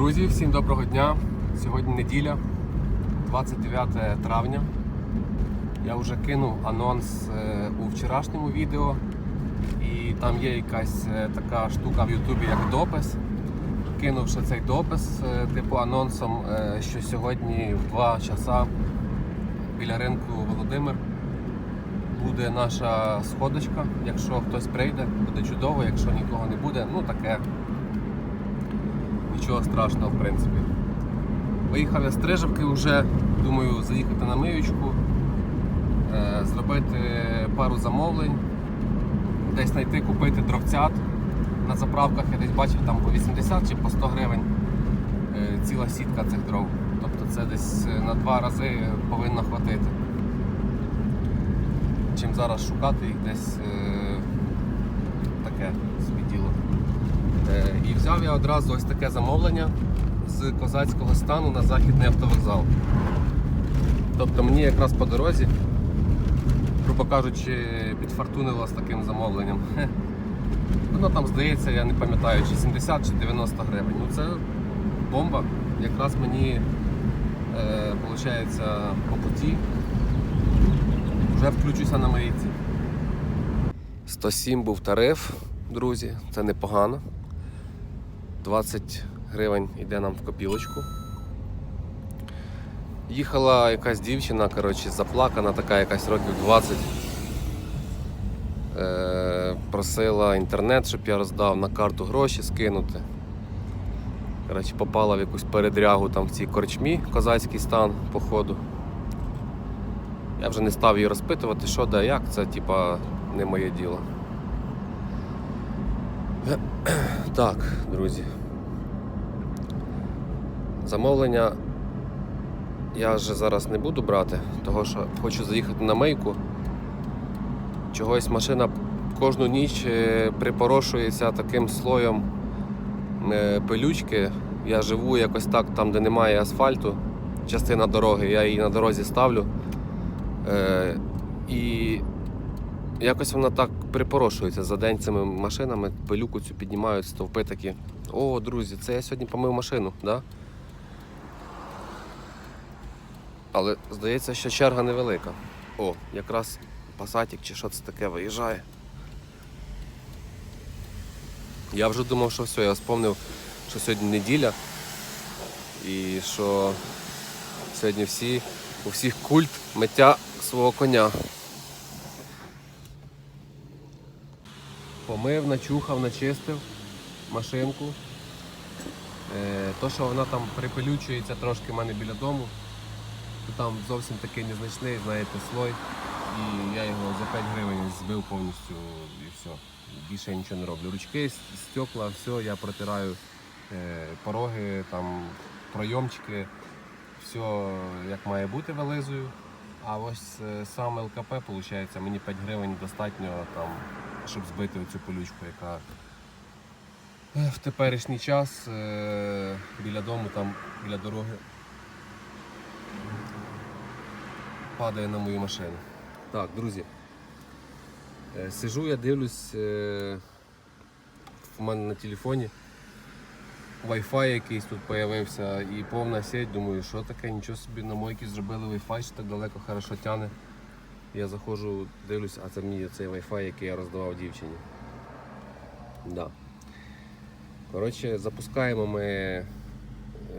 Друзі, всім доброго дня. Сьогодні неділя, 29 травня. Я вже кинув анонс е, у вчорашньому відео, і там є якась е, така штука в Ютубі, як допис. Кинувши цей допис, е, типу анонсом, що сьогодні в 2 часа біля ринку Володимир буде наша сходочка. Якщо хтось прийде, буде чудово, якщо нікого не буде, ну таке. Нічого страшного, в принципі. Виїхав я з Стрижавки вже, думаю, заїхати на миючку, е, зробити пару замовлень, десь знайти, купити дровцят на заправках. Я десь бачив там по 80 чи по 100 гривень е, ціла сітка цих дров. Тобто це десь е, на два рази повинно хватити. Чим зараз шукати їх десь таке собі І взяв я одразу ось таке замовлення з козацького стану на західний автовокзал. Тобто мені якраз по дорозі, грубо кажучи, підфартунило з таким замовленням. Воно там здається, я не пам'ятаю, чи 70 чи 90 гривень. Ну це бомба. Якраз мені е, по путі. Вже включуся на мийці. 107 був тариф, друзі, це непогано. 20 гривень йде нам в копілочку. Їхала якась дівчина, коротше, заплакана, така якась років 20. Е, просила інтернет, щоб я роздав на карту гроші скинути. Коротше, попала в якусь передрягу там в цій корчмі, козацький стан, походу. Я вже не став її розпитувати, що да як, це типа не моє діло. Так, друзі. Замовлення я вже зараз не буду брати, тому що хочу заїхати на мийку. Чогось машина кожну ніч е, припорошується таким слоєм е, пилючки. Я живу якось так, там, де немає асфальту, частина дороги, я її на дорозі ставлю. Е, і якось вона так припорошується за день цими машинами, пилюку цю піднімають, стовпи такі. О, друзі, це я сьогодні помив машину, да? Але здається, що черга невелика. О, якраз пасатік чи що це таке виїжджає. Я вже думав, що все, я сповнив, що сьогодні неділя і що сьогодні всі, у всіх культ миття свого коня. Помив, начухав, начистив машинку. Е, то, що вона там припилючується трошки в мене біля дому, то там зовсім такий незначний, знаєте, слой. І я його за 5 гривень збив повністю і все. Більше я нічого не роблю. Ручки, стекла, все, я протираю е, пороги, там, пройомчики, все як має бути вилизую. А ось е, сам ЛКП, виходить, мені 5 гривень достатньо, там, щоб збити цю полючку, яка е, в теперішній час е, біля дому, там, біля дороги падає на мою машину. Так, друзі. е, Сижу, я дивлюсь в мене на телефоні. Wi-Fi якийсь тут з'явився і повна сеть. Думаю, що таке, нічого собі на мойці зробили Wi-Fi, що так далеко хорошо тяне. Я заходжу, дивлюсь, а це мені цей Wi-Fi, який я роздавав дівчині. Да. Коротше, запускаємо ми е,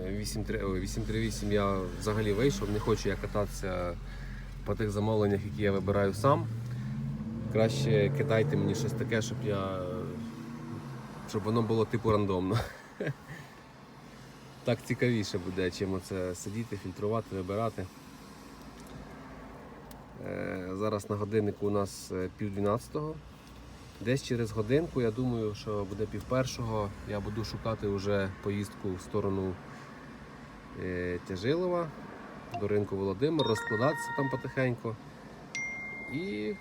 8.3 ой, 838 я взагалі вийшов, не хочу я кататися по тих замовленнях, які я вибираю сам. Краще кидайте мені щось таке, щоб я. щоб воно було типу рандомно. Так цікавіше буде, чим оце сидіти, фільтрувати, вибирати. Е, Зараз на годиннику у нас е, пів дванадцятого. Десь через годинку, я думаю, що буде пів першого. Я буду шукати вже поїздку в сторону е, Тяжилова до ринку Володимир, розкладатися там потихеньку. І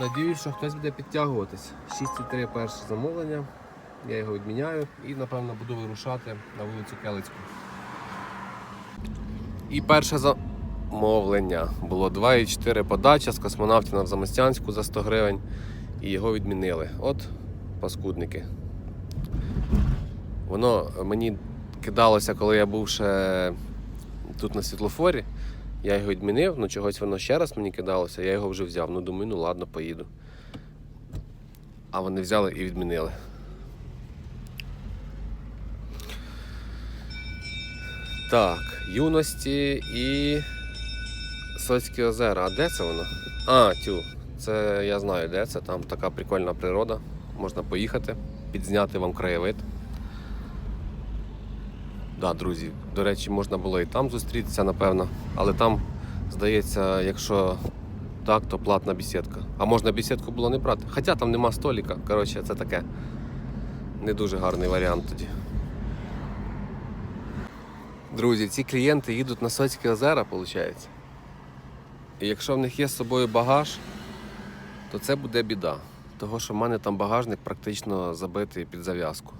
надіюсь, що хтось буде підтягуватись. 6,3 перше замовлення. Я його відміняю і, напевно, буду вирушати на вулицю Келицьку. І перше замовлення було 2,4 подача з космонавтів на Замостянську за 100 гривень. І його відмінили. От паскудники. Воно мені кидалося, коли я був ще тут на світлофорі. Я його відмінив, ну чогось воно ще раз мені кидалося, я його вже взяв. Ну думаю, ну ладно, поїду. А вони взяли і відмінили. Так, юності і Соцькі озера. А де це воно? А, тю. Це я знаю, де це. Там така прикольна природа. Можна поїхати, підзняти вам краєвид. Да, друзі, до речі, можна було і там зустрітися, напевно. Але там, здається, якщо так, то платна бесідка. А можна бесідку було не брати. Хоча там нема століка. Коротше, це таке не дуже гарний варіант тоді. Друзі, ці клієнти їдуть на Соцькі озера, виходить. І якщо в них є з собою багаж, то це буде біда. Того, що в мене там багажник практично забитий під зав'язку.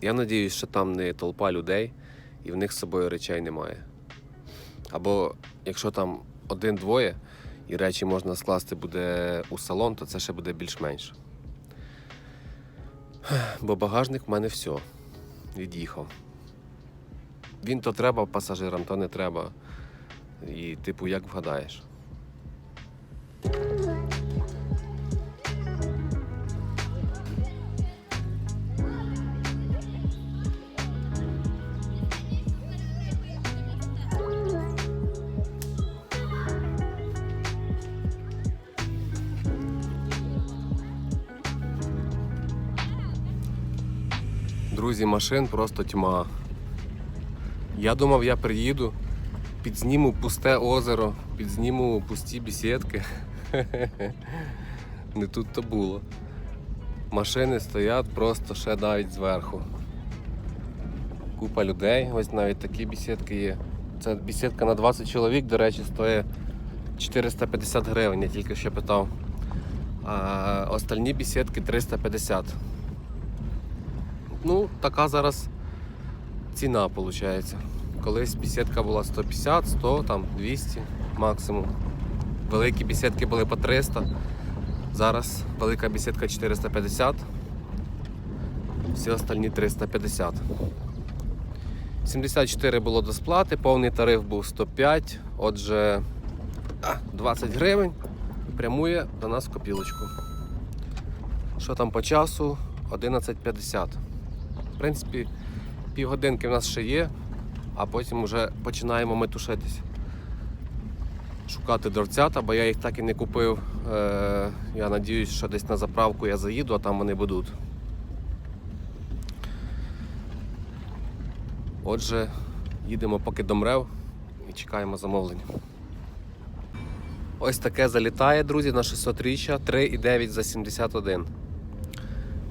Я сподіваюся, що там не толпа людей і в них з собою речей немає. Або якщо там один-двоє і речі можна скласти буде у салон, то це ще буде більш-менш. Бо багажник в мене все. Від'їхав. Він то треба пасажирам, то не треба. І, типу, як вгадаєш. Друзі, машин просто тьма. Я думав, я приїду, підзніму пусте озеро, підзніму пусті бесідки. Не тут то було. Машини стоять просто ще навіть зверху. Купа людей, ось навіть такі бесідки є. Це бесідка на 20 чоловік, до речі, стоїть 450 гривень, я тільки що питав. А остальні бесідки 350. Ну, така зараз ціна виходить. Колись бесідка була 150, 100, там 200 максимум. Великі бесідки були по 300. Зараз велика бесідка 450. Всі остальні 350. 74 було до сплати, повний тариф був 105, отже 20 гривень прямує до нас в копілочку. Що там по часу? 11.50. В принципі, півгодинки в нас ще є, а потім вже починаємо ми тушитись. Шукати дровцята, бо я їх так і не купив. Е, я сподіваюся, що десь на заправку я заїду, а там вони будуть. Отже, їдемо поки до МРЕВ і чекаємо замовлення. Ось таке залітає, друзі, на 600 річчя 3,9 за 71.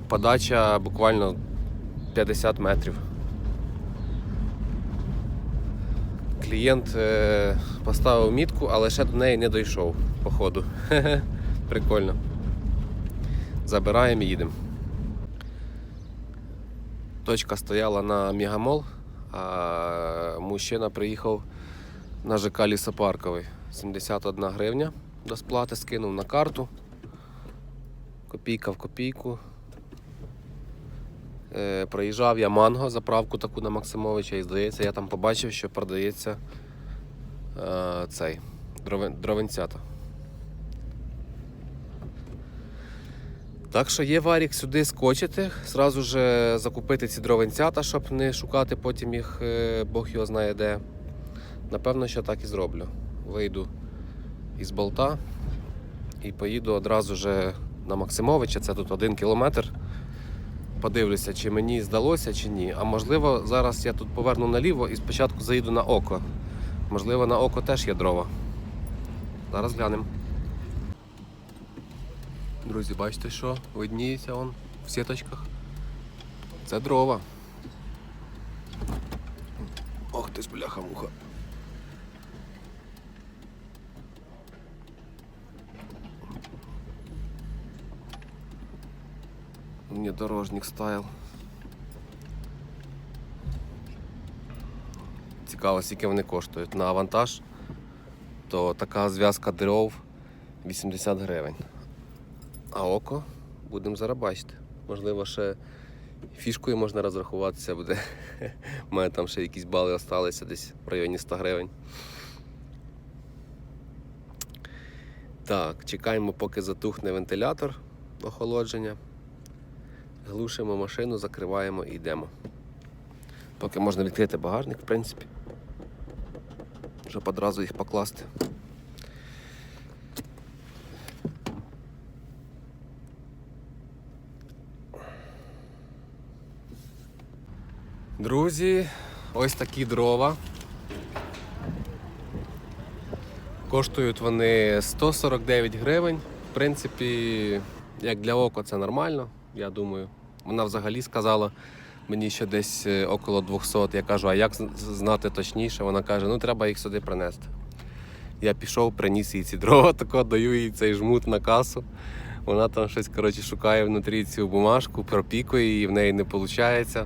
Подача буквально 50 метрів. Клієнт е, поставив мітку, але ще до неї не дійшов, походу. Прикольно. Забираємо і їдемо. Точка стояла на Мегамол, а мужчина приїхав на ЖК Лісопарковий. 71 гривня до сплати скинув на карту. Копійка в копійку. Е, проїжджав я манго, заправку таку на Максимовича, і здається, я там побачив, що продається е, цей дровен, дровенцята. Так що є варік сюди скочити, зразу ж закупити ці дровенцята, щоб не шукати потім їх, е, Бог його знає де. Напевно, що так і зроблю. Вийду із болта і поїду одразу ж на Максимовича, це тут один кілометр. Подивлюся, чи мені здалося, чи ні. А можливо, зараз я тут поверну наліво і спочатку заїду на око. Можливо, на око теж є дрова. Зараз глянемо. Друзі, бачите, що видніється он в сіточках. Це дрова. Ох ти ж бляха-муха. Внедорожник стайл. Цікаво, скільки вони коштують. На авантаж, то така зв'язка дров 80 гривень. А око будемо зараз бачити. Можливо, ще Фішкою можна розрахуватися буде. У мене там ще якісь бали залишилися десь в районі 100 гривень. Так, чекаємо, поки затухне вентилятор охолодження. Глушимо машину, закриваємо і йдемо. Поки можна відкрити багажник, в принципі. Щоб одразу їх покласти. Друзі, ось такі дрова. Коштують вони 149 гривень. В принципі, як для ока це нормально, я думаю. Вона взагалі сказала мені що десь е, около 200. Я кажу, а як знати точніше? Вона каже, ну треба їх сюди принести. Я пішов, приніс їй ці дрова, тако даю їй цей жмут на касу. Вона там щось коротше, шукає внутрі цю бумажку, пропікує її, в неї не виходить.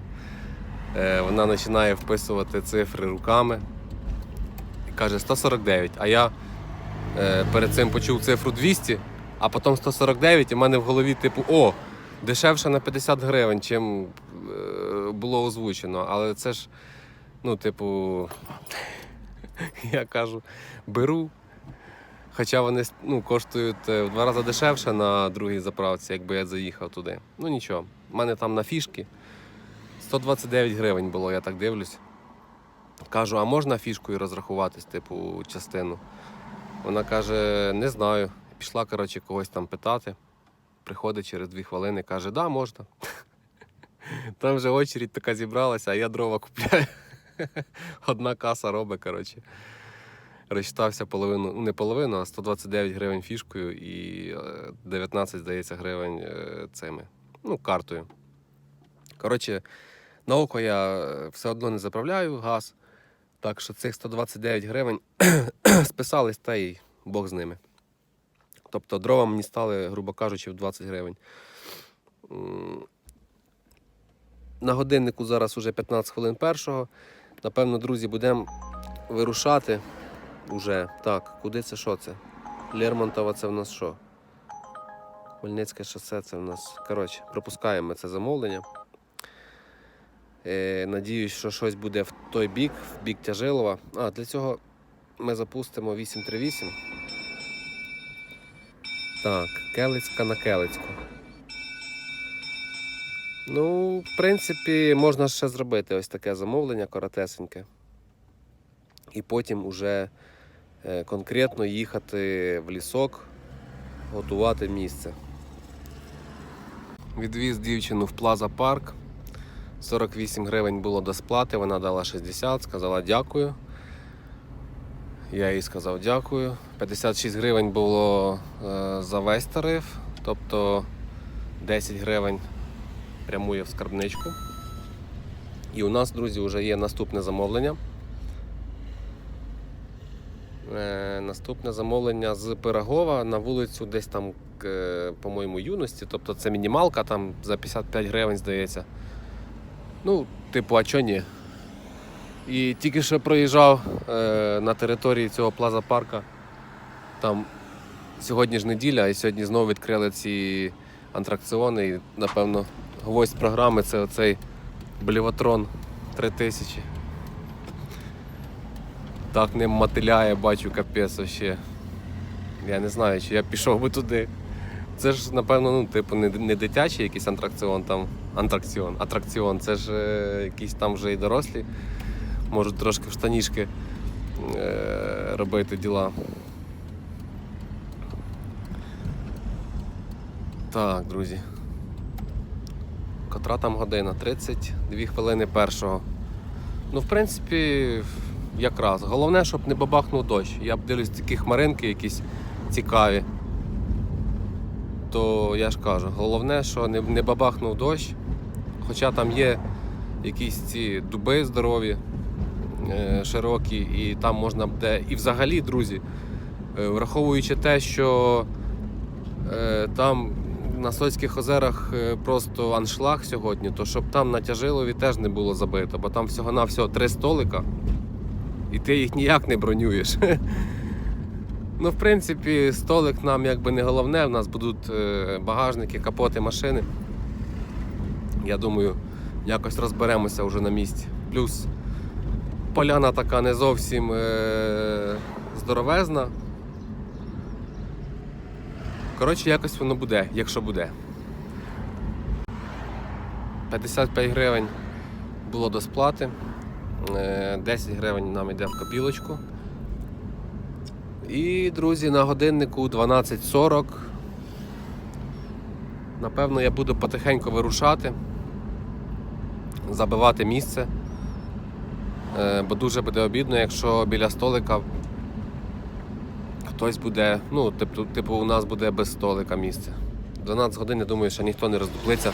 Е, Вона починає вписувати цифри руками і каже 149. А я е, перед цим почув цифру 200, а потім 149, і в мене в голові, типу, о, дешевше на 50 гривень, чим е, було озвучено. Але це ж, ну, типу, я кажу, беру. Хоча вони ну, коштують е, в два рази дешевше на другій заправці, якби я заїхав туди. Ну нічого, в мене там на фішки 129 гривень було, я так дивлюсь. Кажу, а можна фішкою розрахуватись, типу, частину? Вона каже, не знаю. Пішла, коротше, когось там питати. Приходить через дві хвилини, каже, да, можна. Там вже очередь така зібралася, а я дрова купляю. Одна каса робить, коротше. Розчитався половину, ну не половину, а 129 гривень фішкою і е, 19, здається, гривень е, цими. Ну, картою. Коротше, на око я е, все одно не заправляю газ. Так що цих 129 гривень списались та й Бог з ними. Тобто дрова мені стали, грубо кажучи, в 20 гривень. На годиннику зараз уже 15 хвилин першого. Напевно, друзі, будемо вирушати уже. Так, куди це що це? Лермонтова це в нас що? Хмельницьке шосе це в нас. Коротше, пропускаємо це замовлення. Е, надіюсь, що щось буде в той бік, в бік Тяжилова. А, для цього ми запустимо 838. Так, Келицька на Келицьку. Ну, в принципі, можна ще зробити ось таке замовлення коротесеньке. І потім уже е, конкретно їхати в лісок, готувати місце. Відвіз дівчину в Плаза Парк. 48 гривень було до сплати, вона дала 60, сказала дякую. Я їй сказав дякую. 56 гривень було е, за весь тариф, тобто 10 гривень прямує в скарбничку. І у нас, друзі, вже є наступне замовлення. Е, наступне замовлення з Пирогова на вулицю десь там, по-моєму, юності. Тобто це мінімалка, там за 55 гривень, здається. Ну, типу, а чо ні? І тільки що проїжджав е, на території цього плаза парка. Там сьогодні ж неділя, і сьогодні знову відкрили ці антракціони. І, напевно, гвоздь програми це оцей Бліватрон 3000. Так ним мотиляє, бачу капець ще. Я не знаю, чи я пішов би туди. Це ж, напевно, ну, типу, не, не дитячий якийсь антракціон там. Антракціон, атракціон. Це ж е, якісь там вже і дорослі. Можуть трошки в штанішки е, робити діла. Так, друзі. Котра там година? 32 хвилини першого. Ну, в принципі, якраз. Головне, щоб не бабахнув дощ. Я б дивлюсь такі хмаринки якісь цікаві. То я ж кажу, головне, що не, бабахнув дощ. Хоча там є якісь ці дуби здорові, широкі, і там можна буде. І взагалі, друзі, е, враховуючи те, що е, там на Сольських озерах е, просто аншлаг сьогодні, то щоб там на Тяжилові теж не було забито, бо там всього-навсього три столика, і ти їх ніяк не бронюєш. Ну, в принципі, столик нам якби не головне, в нас будуть е, багажники, капоти машини. Я думаю, якось розберемося вже на місці. Плюс поляна така не зовсім е- здоровезна. Коротше, якось воно буде, якщо буде. 55 гривень було до сплати. Е, 10 гривень нам йде в копілочку. І, друзі, на годиннику 12.40. Напевно, я буду потихеньку вирушати, забивати місце. Е, Бо дуже буде обідно, якщо біля столика хтось буде, ну, типу, типу у нас буде без столика місце. 12 годин, я думаю, що ніхто не роздуплиться.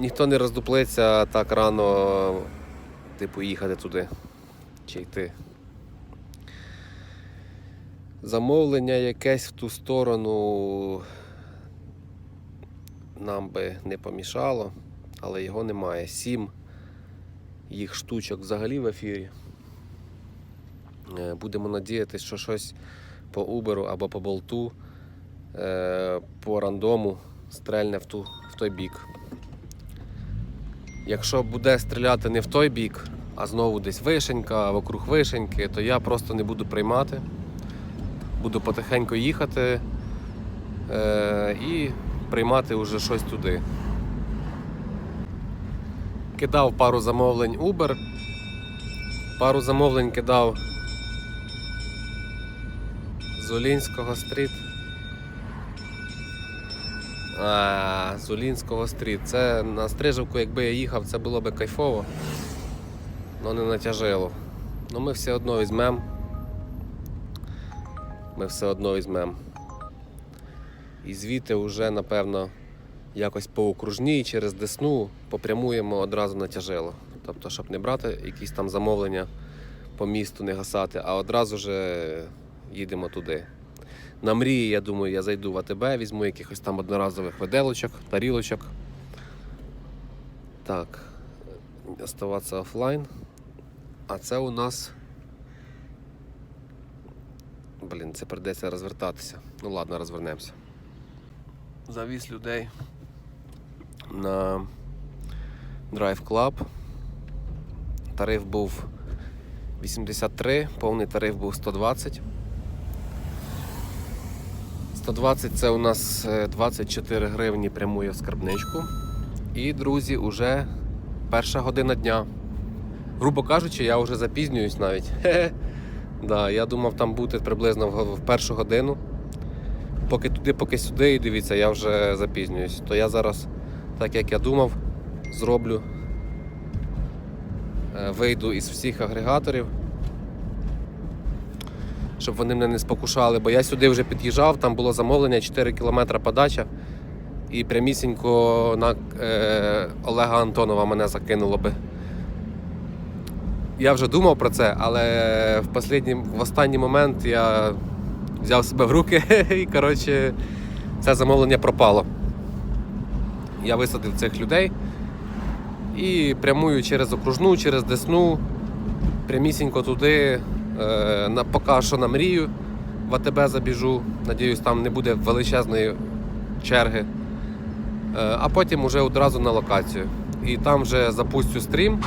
Ніхто не роздуплиться так рано, типу, їхати туди чи йти. Замовлення якесь в ту сторону нам би не помішало, але його немає. Сім їх штучок взагалі в ефірі. Е, Будемо надіятися, що щось по Uber або по болту е, по рандому стрельне в, ту, в той бік. Якщо буде стріляти не в той бік, а знову десь вишенька, вокруг вишеньки, то я просто не буду приймати. Буду потихеньку їхати е, і приймати вже щось туди. Кидав пару замовлень Uber, пару замовлень кидав з Олінського стріт. А, з Олінського стріт. Це на Стрижівку, якби я їхав, це було би кайфово, але не натяжило. Ну ми все одно візьмемо. Ми все одно візьмемо. І звідти вже, напевно, якось по окружній через Десну попрямуємо одразу на тяжило. Тобто, щоб не брати якісь там замовлення по місту, не гасати, а одразу же їдемо туди. На мрії, я думаю, я зайду в АТБ, візьму якихось там одноразових виделочок, тарілочок. Так, оставатися офлайн. А це у нас. Блін, це придеться розвертатися. Ну ладно, розвернемося. Завіз людей на Drive Club. Тариф був 83, повний тариф був 120. 120 це у нас е, 24 гривні прямує в скарбничку. І, друзі, уже перша година дня. Грубо кажучи, я вже запізнююсь навіть. Хе-хе. Да, я думав там бути приблизно в першу годину. Поки туди, поки сюди, і дивіться, я вже запізнююсь. То я зараз, так як я думав, зроблю. Е, Вийду із всіх агрегаторів, щоб вони мене не спокушали, бо я сюди вже під'їжджав, там було замовлення 4 км подача. І прямісінько на е, Олега Антонова мене закинуло би. Я вже думав про це, але в, в останній момент я взяв себе в руки і коротше, це замовлення пропало. Я висадив цих людей і прямую через окружну, через Десну, прямісінько туди, е, на, поки що на мрію в АТБ забіжу. Надіюсь, там не буде величезної черги. Е, а потім уже одразу на локацію. І там вже запустю стрім.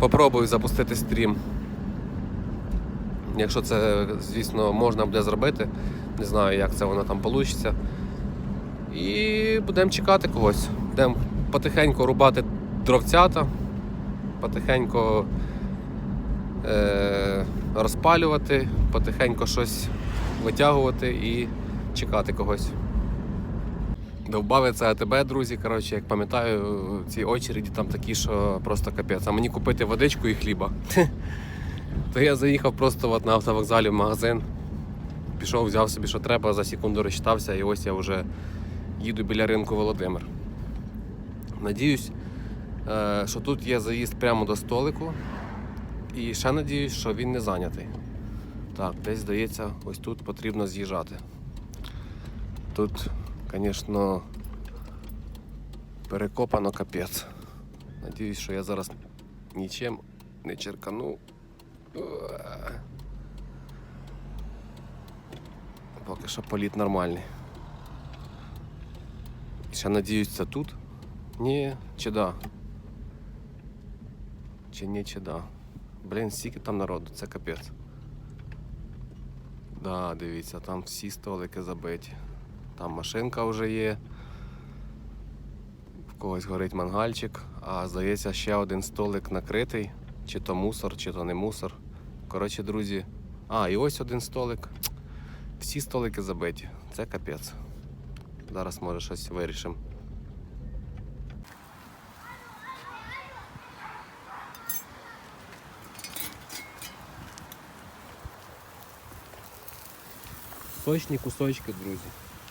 Попробую запустити стрім. Якщо це, звісно, можна буде зробити. Не знаю, як це воно там вийде. І будемо чекати когось. Будемо потихеньку рубати дровцята, потихеньку е- розпалювати, потихеньку щось витягувати і чекати когось. Довбавиться АТБ, друзі. Коротше, як пам'ятаю, ці очереді там такі, що просто капець. А мені купити водичку і хліба. То я заїхав просто от на автовокзалі в магазин. Пішов, взяв собі, що треба, за секунду розчитався, і ось я вже їду біля ринку Володимир. Надіюсь, е, що тут є заїзд прямо до столику. І ще надіюсь, що він не зайнятий. Так, десь здається, ось тут потрібно з'їжджати. Тут, звісно, перекопано капець. Надіюсь, що я зараз нічим не черкану. Поки що політ нормальний. Ще надіюсь, це тут. Ні, чи да? Чи ні, чи да? Блін, стільки там народу, це капець. Да, дивіться, там всі столики забиті. Там машинка вже є. В когось горить мангальчик, а здається, ще один столик накритий. Чи то мусор, чи то не мусор. Коротше, друзі. А, і ось один столик. Всі столики забиті. Це капець. Зараз може щось вирішимо. Сочні кусочки, друзі.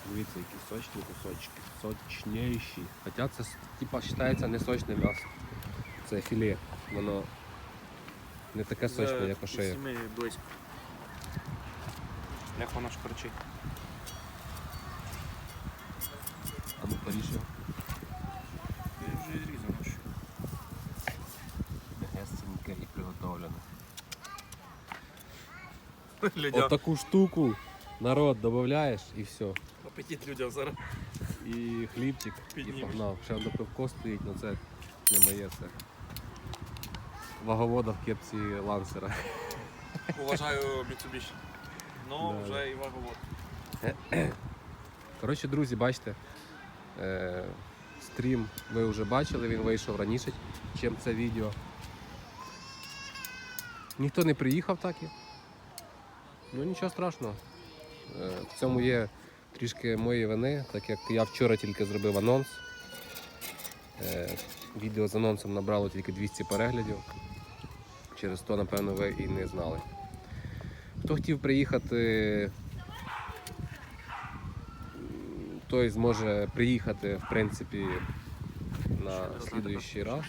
Дивіться, які сочні кусочки. Сочніші. Хоча це типа вважається не сочне м'ясо. Це філе. Воно не таке сочне, як. Сімей близько. Як воно шкварчить. А ну поріж його. Я вже зрізано. що. М'ясеньке і приготовлене. Людям. Отаку штуку народ додаєш і все. Апетит людям зараз. І хлібчик, і Піднімеш. погнав. Ще одне пивко стоїть, але це не моє це. Ваговода в кепці лансера. Уважаю Mitsubishi. Ну, Да. вже і ваговод. Коротше, друзі, бачите, е, стрім ви вже бачили, він вийшов раніше, ніж це відео. Ніхто не приїхав так і. Ну нічого страшного. Е, в цьому є трішки моєї вини, так як я вчора тільки зробив анонс. Е, відео з анонсом набрало тільки 200 переглядів. Через то, напевно, ви і не знали. Хто хотів приїхати той зможе приїхати, в принципі, на слідуючий раз.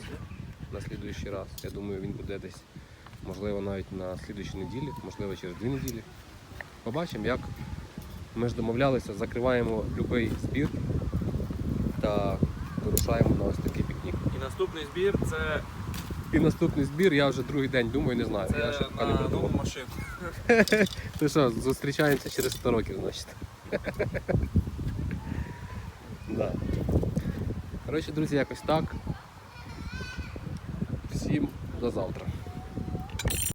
На слідуючий раз. Я думаю, він буде десь, можливо, навіть на слідуючій неділі, можливо, через дві неділі. Побачимо, як ми ж домовлялися, закриваємо будь-який збір та вирушаємо на ось такий пікнік. І наступний збір це, І наступний збір я вже другий день думаю, не знаю. я ще це поки не на придумав. нову машину. То що, зустрічаємося через 100 років, значить. да. Коротше, друзі, якось так. Всім до завтра.